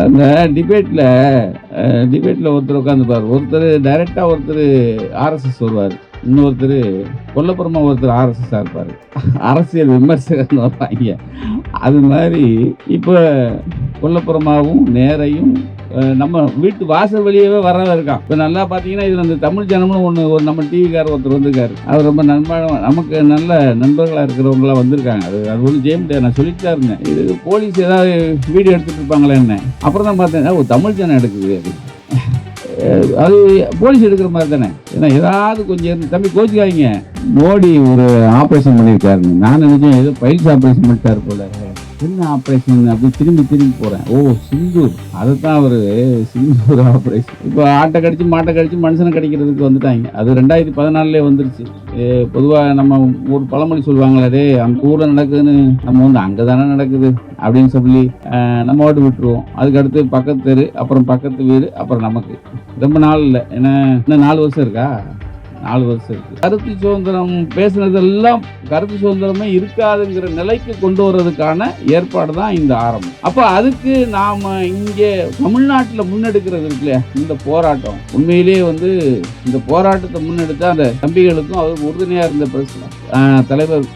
அந்த டிபேட்டில் டிபேட்டில் ஒருத்தர் உட்காந்துப்பார் ஒருத்தர் டைரெக்டாக ஒருத்தர் ஆர்எஸ்எஸ் வருவார். இன்னொருத்தர் கொல்லப்புறமா ஒருத்தர் ஆர்எஸ்எஸ்ஸாக இருப்பார். அரசியல் விமர்சகர்னு வருவாங்க. அது மாதிரி இப்போ கொல்லப்புறமாவும் நேரையும் நம்ம வீட்டு வாசல் வெளியவே வரவே இருக்கான். இப்போ நல்லா பார்த்தீங்கன்னா இதில் அந்த தமிழ் ஜனம்னு ஒன்று ஒரு நம்ம டிவிக்கார் ஒருத்தர் வந்திருக்காரு. அவர் ரொம்ப நண்பன் நமக்கு நல்ல நண்பர்களாக இருக்கிறவங்களாம் வந்திருக்காங்க. அது அது ஒன்றும் ஜெயம் நான் சொல்லிட்டு தான் இருந்தேன். இது போலீஸ் ஏதாவது வீடியோ எடுத்துகிட்டு இருப்பாங்களே என்ன? அப்புறம் தான் பார்த்தேன் ஒரு தமிழ் ஜனம் எடுக்குது. அது அது போலீஸ் எடுக்கிற மாதிரி தானே? ஏன்னா ஏதாவது கொஞ்சம் தம்பி கோச்சிக்காதீங்க. மோடி ஒரு ஆப்ரேஷன் பண்ணியிருக்காருன்னு நான் நினைச்சேன் ஏதோ பயிற்சி ஆப்ரேஷன் பண்ணிட்டார் போல. என்ன ஆப்ரேஷன் அப்படி திரும்பி திரும்பி போகிறேன் ஓ சிந்தூர். அதுதான் அவர். சிந்தூர் ஆப்ரேஷன் இப்போ ஆட்டை கடிச்சு மாட்டை கடிச்சு மனுஷனை கடிக்கிறதுக்கு வந்துட்டாங்க. அது ரெண்டாயிரத்தி பதினாலுலேயே வந்துருச்சு. பொதுவாக நம்ம ஒரு பழமொழி சொல்லுவாங்களே டே அந்த ஊரில் நடக்குதுன்னு. நம்ம வந்து அங்கே தானே நடக்குது அப்படின்னு சொல்லி நம்ம ஓட்டு விட்டுருவோம். அதுக்கடுத்து பக்கத்து தெரு அப்புறம் பக்கத்து வீடு அப்புறம் நமக்கு. ரொம்ப நாள் இல்லை. ஏன்னா இன்னும் நாலு வருஷம் இருக்கா? நாலு வருஷம் இருக்கு. கருத்து சுதந்திரம் பேசினதெல்லாம் கருத்து சுதந்திரமே இருக்காதுங்கிற நிலைக்கு கொண்டு வர்றதுக்கான ஏற்பாடு தான் இந்த ஆரம்பம். அப்போ அதுக்கு நாம இங்கே தமிழ்நாட்டில் முன்னெடுக்கிறது இருக்குல்ல இந்த போராட்டம். உண்மையிலேயே வந்து இந்த போராட்டத்தை முன்னெடுத்த அந்த தம்பிகளுக்கும் அவருக்கு உறுதுணையாக இருந்த பிரச்சனை தலைவர்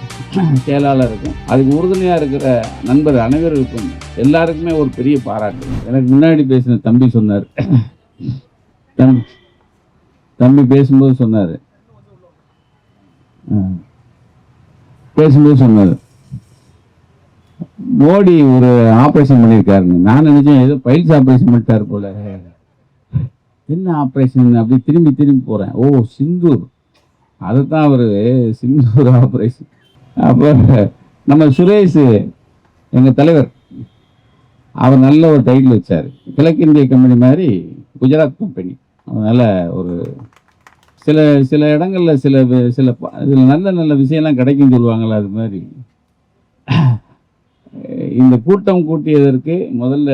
செயலாளருக்கும் அதுக்கு உறுதுணையாக இருக்கிற நண்பர் அனைவருக்கும் எல்லாருக்குமே ஒரு பெரிய பாராட்டு. எனக்கு முன்னாடி பேசின தம்பி சொன்னார். தம்பி பேசும்போது சொன்னார். பேசும்போது சொன்னார். மோடி ஒரு ஆப்ரேஷன் பண்ணியிருக்காருன்னு. நான் நினைச்சேன் ஏதோ பைல்ஸ் ஆப்ரேஷன் பண்ணிட்டார் போல. என்ன ஆப்ரேஷன்? அப்படி திரும்பி திரும்பி போகிறேன் ஓ சிந்தூர். அதுதான் அவர் சிந்தூர் ஆப்ரேஷன். அப்போ நம்ம சுரேஷ் எங்கள் தலைவர் அவர் நல்ல ஒரு டைட்டில் வச்சார். கிழக்கிந்திய கம்பெனி மாதிரி குஜராத் கம்பெனி. அதனால் ஒரு சில சில இடங்களில் சில சில இதில் நல்ல நல்ல விஷயம்லாம் கிடைக்கும் சொல்லுவாங்களே அது மாதிரி. இந்த கூட்டம் கூட்டியதற்கு முதல்ல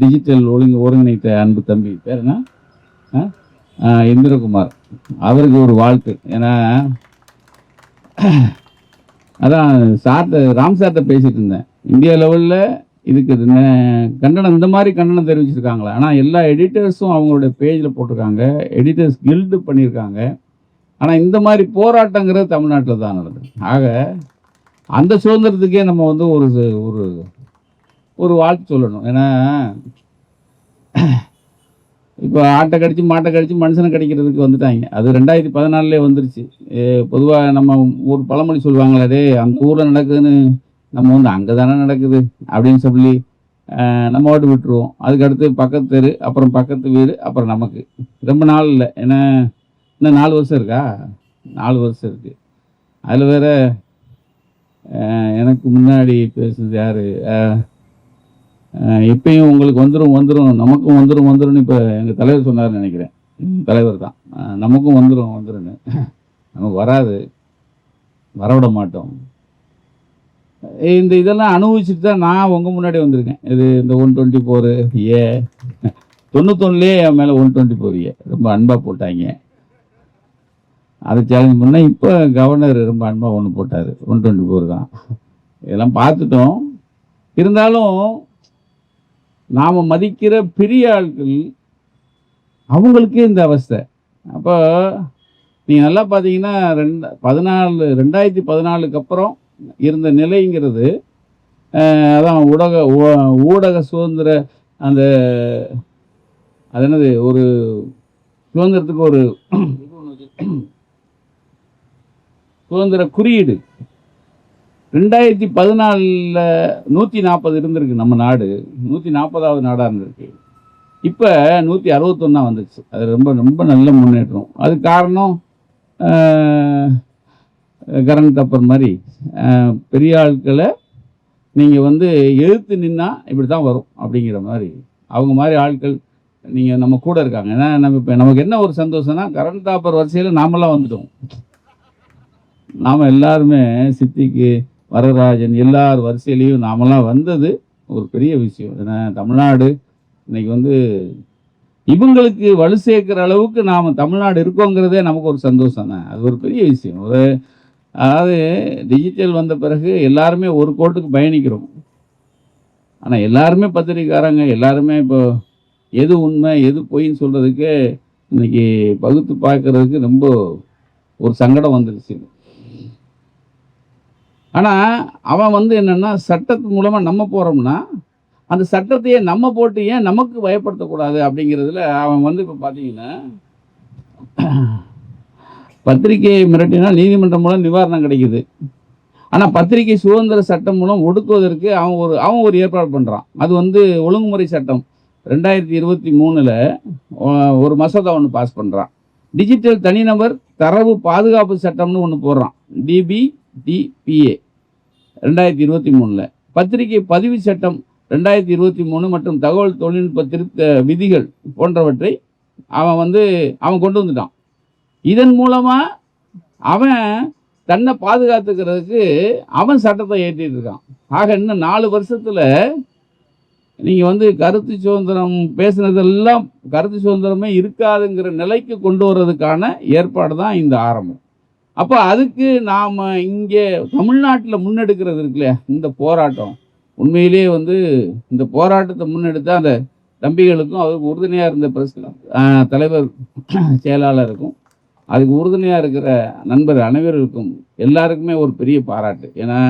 டிஜிட்டல் ஒழுங்கு ஒருங்கிணைத்த அன்பு தம்பி பேர் என்ன? இந்திரகுமார். அவருக்கு ஒரு வாழ்த்து. ஏன்னா அதான் சார்ட்ட ராம் சார்ட்ட பேசிகிட்டு இருந்தேன். இந்தியா லெவலில் இதுக்கு இது கண்டனம் இந்த மாதிரி கண்டனம் தெரிவிச்சிருக்காங்களா? ஆனால் எல்லா எடிட்டர்ஸும் அவங்களுடைய பேஜில் போட்டிருக்காங்க. எடிட்டர்ஸ் கில்டு பண்ணியிருக்காங்க. ஆனால் இந்த மாதிரி போராட்டங்கிறது தமிழ்நாட்டில் தான் நடந்தது ஆக அந்த சுதந்திரத்துக்கே நம்ம வந்து ஒரு ஒரு ஒரு வாழ்த்து சொல்லணும். ஏன்னா இப்போ ஆட்டை கடிச்சு மாட்டை கடிச்சு மனுஷனை கடிக்கிறதுக்கு வந்துட்டாங்க. அது ரெண்டாயிரத்தி பதினாலுலேயே வந்துருச்சு. பொதுவாக நம்ம ஒரு பழமொழி சொல்லுவாங்களே அந்த ஊரில் நடக்குதுன்னு நம்ம வந்து அங்கே தானே நடக்குது அப்படின்னு சொல்லி நம்ம ஓட்டு விட்டுருவோம். அதுக்கு அடுத்து பக்கத்து தெரு அப்புறம் பக்கத்து வீடு அப்புறம் நமக்கு. ரொம்ப நாள் இல்லை. ஏன்னா இன்னும் நாலு வருஷம் இருக்கா? நாலு வருஷம் இருக்குது அதில் வேற எனக்கு முன்னாடி பேசுனது யார்? இப்பயும் உங்களுக்கு வந்துடும் வந்துடும் நமக்கும் வந்துடும் வந்துடும் இப்போ எங்கள் தலைவர் சொன்னார்னு நினைக்கிறேன். தலைவர் தான். நமக்கும் வந்துடும் வந்துருன்னு நமக்கு வராது. வரவிட மாட்டோம். இந்த இதெல்லாம் அனுபவிச்சுட்டு தான் நான் உங்கள் முன்னாடி வந்திருக்கேன். இது இந்த ஒன் டுவெண்ட்டி ஃபோரு ஏ. தொண்ணூத்தொன்னுலேயே என் மேலே ஒன் டுவெண்ட்டி ஃபோர் ஏ. ரொம்ப அன்பாக போட்டாங்க. அதை சேலஞ்ச் பண்ணால் இப்போ கவர்னர் ரொம்ப அன்பாக ஒன்று போட்டார். ஒன் டுவெண்ட்டி ஃபோர் தான். இதெல்லாம் பார்த்துட்டோம். இருந்தாலும் நாம் மதிக்கிற பெரிய ஆட்கள் அவங்களுக்கே இந்த அவஸ்தை. அப்போ நீங்கள் நல்லா பார்த்தீங்கன்னா ரெண்டு பதினாலு ரெண்டாயிரத்தி பதினாலுக்கு அப்புறம் இருந்த நிலைங்கிறது அதான் ஊடக ஊடக சுதந்திர அந்த அது என்னது ஒரு சுதந்திரத்துக்கு ஒரு சுதந்திர குறியீடு. ரெண்டாயிரத்தி பதினாலில் நூற்றி நாற்பது இருந்திருக்கு நம்ம நாடு. நூற்றி நாற்பதாவது நாடாக இருந்திருக்கு. இப்போ நூற்றி அறுபத்தொன்னா வந்துச்சு. அது ரொம்ப ரொம்ப நல்ல முன்னேற்றம். அது காரணம் கரண் தப்பர் மாதிரி பெரிய ஆட்களை நீங்கள் வந்து எழுத்து நின்னா இப்படி தான் வரும் அப்படிங்கிற மாதிரி. அவங்க மாதிரி ஆட்கள் நீங்கள் நம்ம கூட இருக்காங்க. ஏன்னா நம்ம இப்போ நமக்கு என்ன ஒரு சந்தோஷம்னா கரண் தாப்பர் வரிசையில் நாமெல்லாம் வந்துட்டோம். நாம் எல்லாருமே சித்திக்கு வரராஜன் எல்லார் வரிசையிலையும் நாமெல்லாம் வந்தது ஒரு பெரிய விஷயம். ஏன்னா தமிழ்நாடு இன்றைக்கி வந்து இவங்களுக்கு வலு சேர்க்குற அளவுக்கு நாம் தமிழ்நாடு இருக்கோங்கிறதே நமக்கு ஒரு சந்தோஷம் தான் அது ஒரு பெரிய விஷயம். ஒரு அதாவது டிஜிட்டல் வந்த பிறகு எல்லாருமே ஒரு கோட்டுக்கு பயணிக்கிறோம். ஆனால் எல்லாருமே பத்திரிக்கைக்காரங்க எல்லாருமே இப்போ எது உண்மை எது பொய்ன்னு சொல்கிறதுக்கு இன்னைக்கு பகுத்து பார்க்கறதுக்கு ரொம்ப ஒரு சங்கடம் வந்துருச்சு. ஆனால் அவன் வந்து என்னென்னா சட்டத்து மூலமாக நம்ம போகிறோம்னா அந்த சட்டத்தையே நம்ம போட்டு ஏன் நமக்கு பயப்படுத்தக்கூடாது அப்படிங்கிறதுல அவன் வந்து இப்போ பார்த்தீங்கன்னா பத்திரிகையை மிரட்டினால் நீதிமன்றம் மூலம் நிவாரணம் கிடைக்குது. ஆனால் பத்திரிகை சுதந்திர சட்டம் மூலம் ஒடுக்குவதற்கு அவன் ஒரு அவன் ஒரு ஏற்பாடு பண்ணுறான் அது வந்து ஒழுங்குமுறை சட்டம். ரெண்டாயிரத்தி இருபத்தி மூணில் ஒரு மசோதா ஒன்று பாஸ் பண்ணுறான் டிஜிட்டல் தனிநபர் தரவு பாதுகாப்பு சட்டம்னு ஒன்று போடுறான். டிபி டிபிஏ ரெண்டாயிரத்தி இருபத்தி மூணில். பத்திரிகை பதிவு சட்டம் ரெண்டாயிரத்தி இருபத்தி மூணு மற்றும் தகவல் தொழில்நுட்ப திருத்த விதிகள் போன்றவற்றை அவன் வந்து அவன் கொண்டு வந்துட்டான். இதன் மூலமாக அவன் தன்னை பாதுகாத்துக்கிறதுக்கு அவன் சட்டத்தை ஏற்றிட்டு இருக்கான். ஆக இன்னும் நாலு வருஷத்தில் நீங்கள் வந்து கருத்து சுதந்திரம் பேசுனதெல்லாம் கருத்து சுதந்திரமே இருக்காதுங்கிற நிலைக்கு கொண்டு வர்றதுக்கான ஏற்பாடு தான் இந்த ஆரம்பம். அப்போ அதுக்கு நாம் இங்கே தமிழ்நாட்டில் முன்னெடுக்கிறது இருக்குல்லையா இந்த போராட்டம். உண்மையிலேயே வந்து இந்த போராட்டத்தை முன்னெடுத்த அந்த தம்பிகளுக்கும் அவருக்கு உறுதுணையாக இருந்த பிரஸ் தலைவர் செயலாளருக்கும் அதுக்கு உறுதுணையாக இருக்கிற நண்பர் அனைவருக்கும் எல்லாருக்குமே ஒரு பெரிய பாராட்டு. ஏன்னா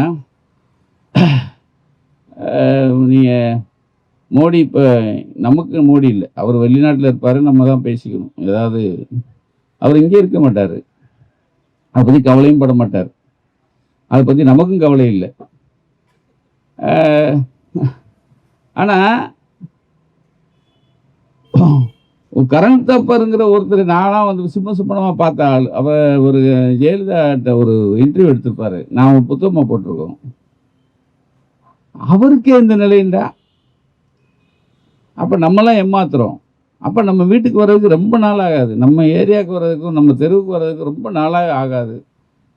நீங்கள் மோடி இப்போ நமக்கு மோடி இல்லை. அவர் வெளிநாட்டில் இருப்பார் நம்ம தான் பேசிக்கணும். ஏதாவது அவர் இங்கே இருக்க மாட்டார். அதை பற்றி கவலையும் பட மாட்டார். அதை பற்றி நமக்கும் கவலை இல்லை. ஆனால் கரண் தப்பருங்கிற ஒருத்தர் நானாக வந்து சும்மா சும்மனமாக பார்த்த ஆள். அவர் ஒரு ஜெயலலிதாட்ட ஒரு இன்டர்வியூ எடுத்திருப்பார். நான் புத்தகமாக போட்டிருக்கோம். அவருக்கே இந்த நிலைண்டா அப்போ நம்மளாம் ஏமாத்துறோம். அப்போ நம்ம வீட்டுக்கு வர்றதுக்கு ரொம்ப நாள் ஆகாது. நம்ம ஏரியாவுக்கு வர்றதுக்கும் நம்ம தெருவுக்கு வர்றதுக்கு ரொம்ப நாளாக ஆகாது.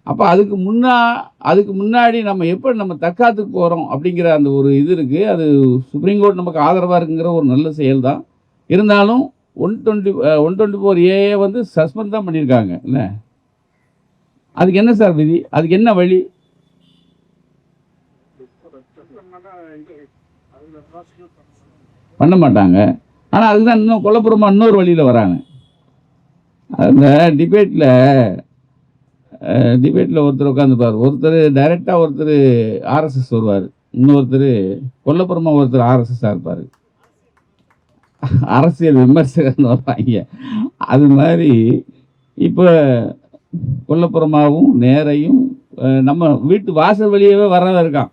அப்போ அதுக்கு முன்னா அதுக்கு முன்னாடி நம்ம எப்போ நம்ம தற்காத்துக்கு போகிறோம் அப்படிங்கிற அந்த ஒரு இது இருக்குது அது சுப்ரீம் கோர்ட் நமக்கு ஆதரவாக இருக்குங்கிற ஒரு நல்ல செயல் தான் இருந்தாலும் one twenty one twenty four A A வந்து சஸ்பெண்ட் தான் பண்ணியிருக்காங்க. இல்லை அதுக்கு என்ன சார் விதி? அதுக்கு என்ன வழி? பண்ண மாட்டாங்க. ஆனால் அதுக்கு தான் இன்னும் கொல்லப்புறமா இன்னொரு வழியில் வராங்க. அந்த டிபேட்டில் டிபேட்டில் ஒருத்தர் உட்காந்துப்பார் ஒருத்தர் டைரெக்டாக ஒருத்தர் ஆர்எஸ்எஸ் வருவார். இன்னொருத்தர் கொல்லப்புறமா ஒருத்தர் ஆர்எஸ்எஸ்ஸாக இருப்பார். அரசியல் விமர்சகர்னு வர்றாங்க அது மாதிரி இப்போ கொல்லப்புறமாவும் நேரையும் நம்ம வீட்டு வாசல் வழியவே வரவன் இருக்கான்.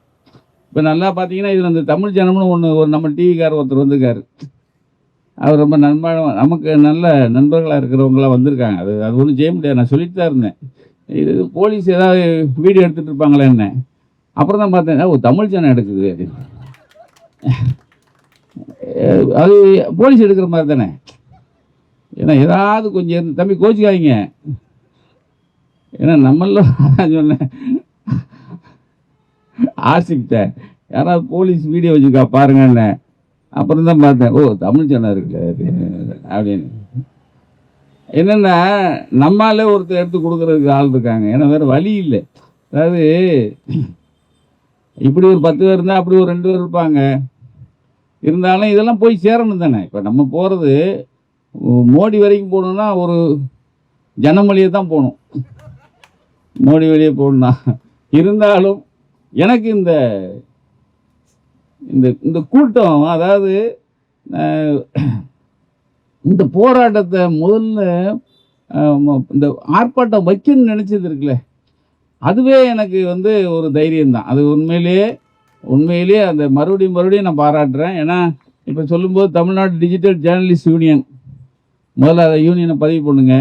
இப்போ நல்லா பார்த்தீங்கன்னா இதில் இந்த தமிழ் ஜனம்னு ஒன்று ஒரு நம்ம டிவிக்கார் ஒருத்தர் வந்திருக்காரு. அவர் ரொம்ப நண்பா நமக்கு நல்ல நண்பர்களாக இருக்கிறவங்களாம் வந்திருக்காங்க. அது அது ஒன்றும் செய்ய முடியாது. நான் சொல்லிட்டு தான் இருந்தேன். இது போலீஸ் ஏதாவது வீடியோ எடுத்துகிட்டு இருப்பாங்களே என்ன? அப்புறம் தான் பார்த்தேன் ஓ தமிழ் ஜனம் எடுக்குது. அது அது போலீஸ் எடுக்கிற மாதிரி தானே? ஏன்னா ஏதாவது கொஞ்சம் தம்பி கோச்சிக்காதீங்க. ஏன்னா நம்மள சொன்னேன். ஆசிக்கிட்ட யாராவது போலீஸ் வீடியோ வச்சுக்கா பாருங்கன்னு. அப்புறம் தான் பார்த்தேன். ஓ தமிழ் சேனல் இருக்குல்ல அப்படின்னு. என்னென்னா நம்மாலே ஒருத்தர் எடுத்து கொடுக்குறதுக்கு ஆள் இருக்காங்க. ஏன்னா வேறு வழி இல்லை. அதாவது இப்படி ஒரு பத்து பேர் இருந்தால் அப்படி ஒரு ரெண்டு பேர் இருப்பாங்க. இருந்தாலும் இதெல்லாம் போய் சேரணும் தானே. இப்போ நம்ம போகிறது மோடி வரைக்கும் போகணுன்னா ஒரு ஜனம் வழியே தான் போகணும். மோடி வழியே போகணும்னா. இருந்தாலும் எனக்கு இந்த இந்த இந்த கூட்டம் அதாவது இந்த போராட்டத்தை முதல்ல இந்த ஆர்ப்பாட்டம் வைக்கணும்னு நினச்சது இருக்குல்ல. அதுவே எனக்கு வந்து ஒரு தைரியம்தான் அது உண்மையிலேயே உண்மையிலேயே அந்த மறுபடியும் மறுபடியும் நான் பாராட்டுறேன். ஏன்னா இப்போ சொல்லும்போது தமிழ்நாடு டிஜிட்டல் ஜேர்னலிஸ்ட் யூனியன் முதல்ல அதை யூனியனை பதிவு பண்ணுங்க.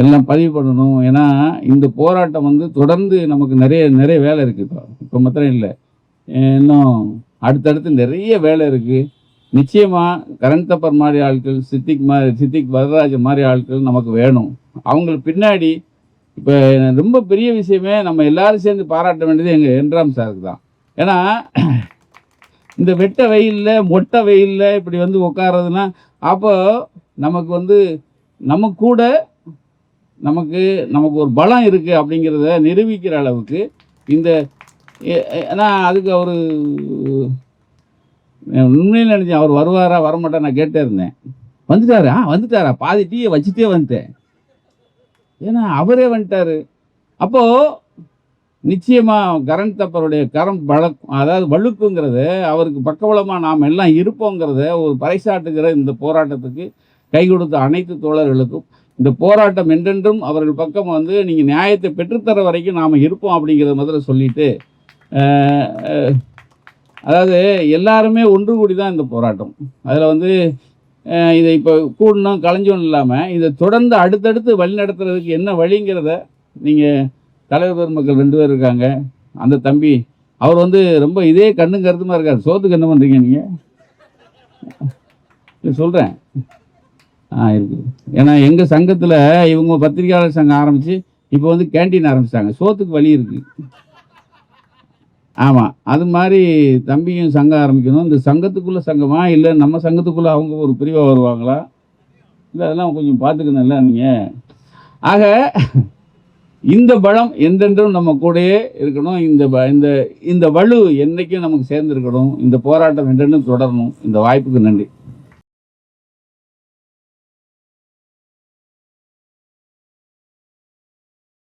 எல்லாம் பதிவு பண்ணணும். ஏன்னா இந்த போராட்டம் வந்து தொடர்ந்து நமக்கு நிறைய நிறைய வேலை இருக்குது இப்போ. இப்போ மாத்திரம் இல்லை. இன்னும் அடுத்தடுத்து நிறைய வேலை இருக்குது நிச்சயமாக கரண் தப்பர் மாதிரி ஆட்கள் சித்திக் மாதிரி சித்திக் வரதராஜன் மாதிரி ஆட்கள் நமக்கு வேணும். அவங்களுக்கு பின்னாடி இப்போ ரொம்ப பெரிய விஷயமே நம்ம எல்லாரும் சேர்ந்து பாராட்ட வேண்டியது எங்கள் என்ராம் சாருக்கு தான். ஏன்னா இந்த வெட்ட வெயிலில் மொட்டை வெயிலில் இப்படி வந்து உட்காரதுன்னா அப்போ நமக்கு வந்து நம்ம கூட நமக்கு நமக்கு ஒரு பலம் இருக்குது அப்படிங்கிறத நிரூபிக்கிற அளவுக்கு இந்த ஏன்னா அதுக்கு அவர் உண்மையில் நினச்சேன் அவர் வருவாரா வரமாட்டா நான் கேட்டே இருந்தேன். வந்துட்டாரா? ஆ வந்துட்டாரா. பாதி டீயை வச்சுட்டே வந்துட்டேன். ஏன்னா அவரே வந்துட்டாரு. அப்போது நிச்சயமாக கரண் தப்பருடைய கரம் வழக்கும் அதாவது வழுக்குங்கிறது அவருக்கு பக்கபலமாக நாம் எல்லாம் இருப்போங்கிறத ஒரு பறைசாட்டுகிற இந்த போராட்டத்துக்கு கை கொடுத்த அனைத்து தோழர்களுக்கும் இந்த போராட்டம் என்றென்றும் அவர்கள் பக்கம் வந்து நீங்கள் நியாயத்தை பெற்றுத்தர வரைக்கும் நாம் இருப்போம் அப்படிங்கிறத முதல்ல சொல்லிட்டு அதாவது எல்லாருமே ஒன்று கூடி தான் இந்த போராட்டம். அதில் வந்து இதை இப்போ கூடணும் கலைஞ்சோன்னு இல்லாமல் இதை தொடர்ந்து அடுத்தடுத்து வழி நடத்துறதுக்கு என்ன வழிங்கிறத நீங்கள் தலைவர் பெருமக்கள் ரெண்டு பேர் இருக்காங்க. அந்த தம்பி அவர் வந்து ரொம்ப இதே கண்ணும் கருத்துமாக இருக்கார். சோத்துக்கு என்ன பண்ணுறீங்க நீங்கள் சொல்கிறேன் ஆ இருக்குது ஏன்னா எங்கள் சங்கத்தில் இவங்க பத்திரிகையாளர் சங்கம் ஆரம்பித்து இப்போ வந்து கேண்டீன் ஆரம்பிச்சிட்டாங்க. சோத்துக்கு வழி இருக்குது ஆமாம் அது மாதிரி தம்பியும் சங்கம் ஆரம்பிக்கணும். இந்த சங்கத்துக்குள்ளே சங்கமா இல்லை நம்ம சங்கத்துக்குள்ளே அவங்க ஒரு பிரிவாக வருவாங்களா? இல்லை அதெல்லாம் கொஞ்சம் பார்த்துக்கணும்ல நீங்கள் ஆக இந்த பலம் எந்தென்றும் நம்ம கூடயே இருக்கணும். இந்த இந்த இந்த வலு என்றைக்கும் நமக்கு சேர்ந்துருக்கணும். இந்த போராட்டம் என்றென்றும் தொடரணும். இந்த வாய்ப்புக்கு நன்றி.